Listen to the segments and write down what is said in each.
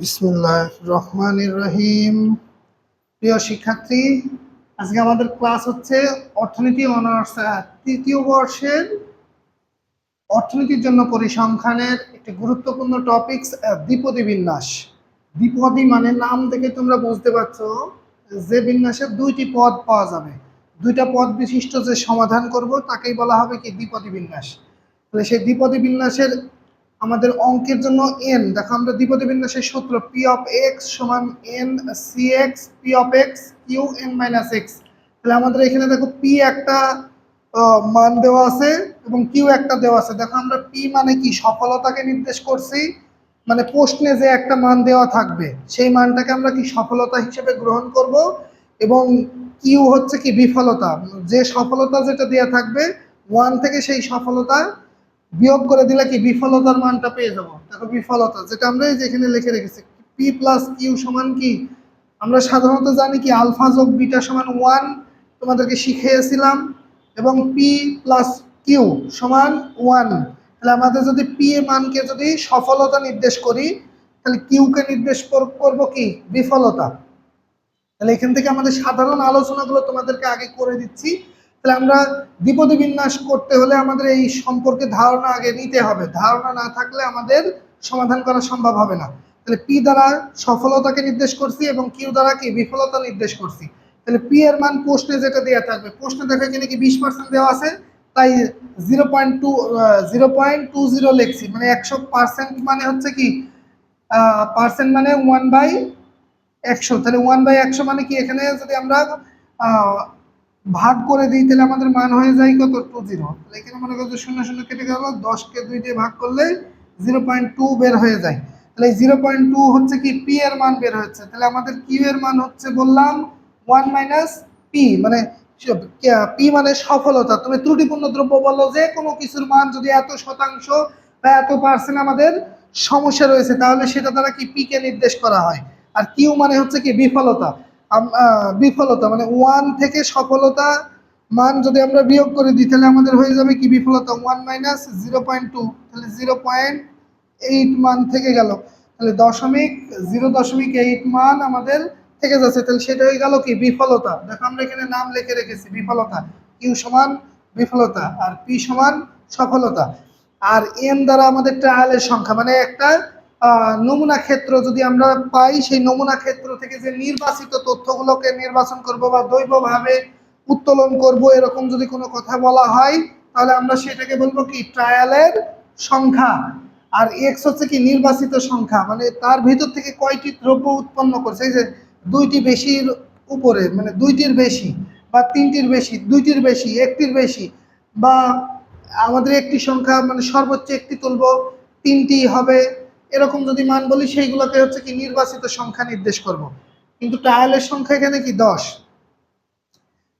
বিসমুল্লাহ রহমান রহিম। প্রিয় শিক্ষার্থী, আজকে আমাদের ক্লাস হচ্ছে অর্থনীতি অনার্স তৃতীয় বর্ষের অর্থনীতির জন্য পরিসংখ্যানের একটি গুরুত্বপূর্ণ টপিকস দ্বিপদী বিন্যাস। দ্বিপদী মানে নাম থেকে তোমরা বুঝতে পারছ যে বিন্যাসের দুইটি পদ পাওয়া যাবে। দুইটা পদ বিশিষ্ট যে সমাধান করব, তাকেই বলা হবে কি দ্বিপদী বিন্যাস। তাহলে সেই দ্বিপদী বিন্যাসের আমাদের অঙ্কের জন্য এন দেখো আমরা দ্বিপদী বিন্যাসের সূত্র পি অফ এক্স সমান N C X P of X Q N minus X তাহলে আমাদের এখানে দেখো পি একটা মান দেওয়া আছে এবং কিউ একটা দেওয়া আছে। দেখো আমরা পি মানে কি? সফলতাকে নির্দেশ করছি। মানে প্রশ্নে যে একটা মান দেওয়া থাকবে, সেই মানটাকে আমরা কি সফলতা হিসেবে গ্রহণ করব এবং কিউ হচ্ছে কি? বিফলতা। যে সফলতা যেটা দেওয়া থাকবে ওয়ান থেকে সেই সফলতা বিয়োগ করে দিলে কি বিফলতার মানটা পেয়ে যাব? দেখো বিফলতা, যেটা আমরা এই যে এখানে লিখে রেখেছি পি প্লাস কিউ সমান কি? আমরা সাধারণত জানি কি, আলফা যোগ বিটা সমান ওয়ান তোমাদেরকে শিখিয়েছিলাম, এবং পি প্লাস কিউ সমান ওয়ান তাহলে আমাদের যদি পি মানকে যদি সফলতা নির্দেশ করি, তাহলে কিউকে নির্দেশ কর- করব কি? বিফলতা। তাহলে এখান থেকে আমাদের সাধারণ আলোচনাগুলো তোমাদেরকে আগে করে দিচ্ছি। তাহলে আমরা দ্বিপদী বিন্যাস করতে হলে আমাদের এই সম্পর্কে ধারণা আগে নিতে হবে। ধারণা না থাকলে আমাদের সমাধান করা সম্ভব হবে না। তাহলে পি দ্বারা সফলতাকে নির্দেশ করছি এবং কিউ দ্বারা কি? বিফলতা নির্দেশ করছি। তাহলে পি এর মান প্রশ্নে যেটা দেওয়া থাকবে, প্রশ্নে দেখো এখানে কি বিশ পার্সেন্ট দেওয়া আছে? তাই zero point two zero point two zero লিখছি। মানে একশো পার্সেন্ট মানে হচ্ছে কি? পার্সেন্ট মানে ওয়ান বাই একশো। তাহলে ওয়ান বাই একশো মানে কি? এখানে যদি আমরা ভাগ করে দিই, তাহলে আমাদের মান হয়ে যায় কত? টু জিরো তাহলে এখানে মনে করো শূন্য শূন্য কেটে গেল, দশকে দুই দিয়ে ভাগ করলে জিরো পয়েন্ট টু বের হয়ে যায়। তাহলে জিরো পয়েন্ট টু হচ্ছে কি? পি এর মান বের হচ্ছে। তাহলে আমাদের কিউ এর মান হচ্ছে বললাম ওয়ান মাইনাস পি মানে পি মানে সফলতা। তুমি ত্রুটিপূর্ণ দ্রব্য বলো, যে কোনো কিছুর মান যদি এত শতাংশ বা এত পার্সেন্ট আমাদের সমস্যা রয়েছে, তাহলে সেটা দ্বারা কি পি কে নির্দেশ করা হয়? আর কিউ মানে হচ্ছে কি বিফলতা। বিফলতা মানে ওয়ান থেকে সফলতা মান যদি আমরা বিয়োগ করে দিই, তাহলে আমাদের হয়ে যাবে কি বিফলতা? One minus zero point two তাহলে জিরো পয়েন্ট এইট মান থেকে গেল। তাহলে দশমিক জিরো দশমিক এইট মান আমাদের থেকে যাচ্ছে। তাহলে সেটা হয়ে গেল কি? বিফলতা। দেখো আমরা এখানে নাম লিখে রেখেছি, বিফলতা। কিউ সমান বিফলতা আর পি সমান সফলতা। আর এন দ্বারা আমাদের ট্রায়ালের সংখ্যা মানে একটা নমুনা ক্ষেত্র যদি আমরা পাই, সেই নমুনা ক্ষেত্র থেকে যে নির্বাচিত তথ্যগুলোকে নির্বাচন করব বা দৈবভাবে উত্তোলন করব, এরকম যদি কোনো কথা বলা হয়, তাহলে আমরা সেটাকে বলব কি? ট্রায়ালের সংখ্যা। আর এক্স হচ্ছে কি? নির্বাচিত সংখ্যা। মানে তার ভিতর থেকে কয়টি দ্রব্য উৎপন্ন করছে? এই যে দুইটি বেশির উপরে মানে দুইটির বেশি বা তিনটির বেশি, দুইটির বেশি, একটির বেশি বা আমাদের একটি সংখ্যা মানে সর্বোচ্চ একটি তুলব, তিনটি হবে এরকম যদি মান বলি, সেইগুলোকে হচ্ছে কি নির্বাচিত সংখ্যা নির্দেশ করব। কিন্তু ট্রায়ালের সংখ্যা এখানে কি? দশ।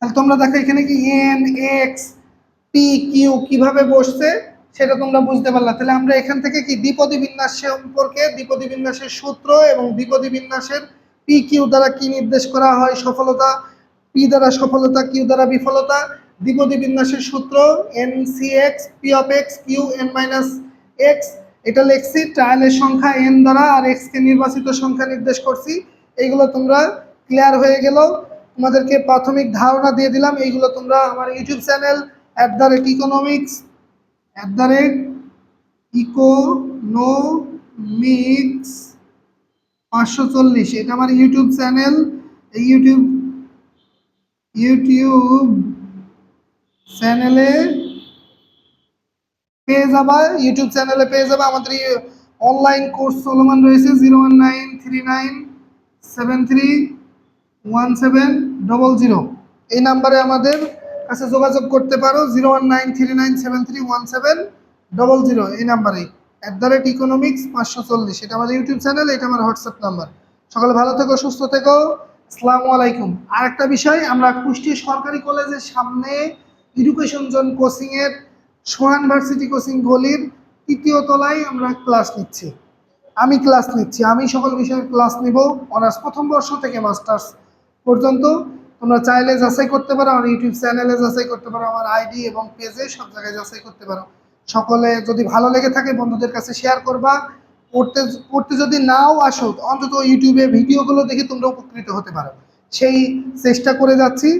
তাহলে তোমরা দেখো এখানে কি এন এক্স পি কিউ কীভাবে বসছে, সেটা তোমরা বুঝতে পারলা। তাহলে আমরা এখান থেকে কি দ্বিপদী বিন্যাস সম্পর্কে, দ্বিপদী বিন্যাসের সূত্র এবং দ্বিপদী বিন্যাসের পি কিউ দ্বারা কি নির্দেশ করা হয় সফলতা পি দ্বারা সফলতা কিউ দ্বারা বিফলতা, দ্বিপদী বিন্যাসের সূত্র N C X P of X Q N minus X এটা লিখছি ট্রায়ালের সংখ্যা এন দ্বারা আর এক্স কে নির্বাচিত সংখ্যা নির্দেশ করছি। এইগুলো তোমরা ক্লিয়ার হয়ে গেল। তোমাদেরকে প্রাথমিক ধারণা দিয়ে দিলাম। এইগুলো তোমরা আমার YouTube channel at the rate economics at the rate economics পাঁচশো চল্লিশ। এটা আমার ইউটিউব চ্যানেল। এই ইউটিউব ইউটিউব চ্যানেলে পেয়ে যাবা ইউটিউব চ্যানেলে পেয়ে যাবা। আমাদের অনলাইন কোর্স চলমান রয়েছে zero one nine three nine seven three one seven double zero এই নাম্বারে আমাদের কাছে যোগাযোগ করতে পারো zero one nine three nine seven three one seven double zero এই নাম্বারেই অ্যাট দ্য রেট ইকোনমিক্স পাঁচশো চল্লিশ। এটা আমার ইউটিউব চ্যানেল এটা আমার হোয়াটসঅ্যাপ নাম্বার সকালে ভালো থেকো, সুস্থ থেকো। আসসালামু আলাইকুম। আর একটা বিষয়, আমরা কুষ্টি সরকারি কলেজের সামনে এডুকেশন জোন কোচিংয়ের সোহান ভার্সিটি কোচিং গলির তৃতীয় তলায় আমরা ক্লাস নিচ্ছি। আমি ক্লাস নিচ্ছি, আমি সকল বিষয়ের ক্লাস নিব। অনার্স প্রথম বর্ষ থেকে মাস্টার্স পর্যন্ত। তোমরা চাইলে যাচাই করতে পারো, আমার ইউটিউব চ্যানেলে যাচাই করতে পারো, আমার আইডি এবং পেজে সব জায়গায় যাচাই করতে পারো। সকলে যদি ভালো লেগে থাকে, বন্ধুদের কাছে শেয়ার করবা। পড়তে পড়তে যদি নাও আসো অন্তত ইউটিউবে ভিডিওগুলো দেখে তোমরা উপকৃত হতে পারো। সেই চেষ্টা করে যাচ্ছি।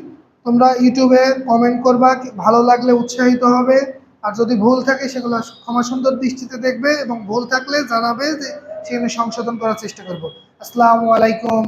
তোমরা ইউটিউবে কমেন্ট করবা, ভালো লাগলে উৎসাহিত হবে। আর যদি ভুল থাকে সেগুলো ক্ষমা সুন্দর দৃষ্টিতে দেখবে এবং ভুল থাকলে জানাবে যে সেখানে সংশোধন করার চেষ্টা করব। আসসালামু আলাইকুম।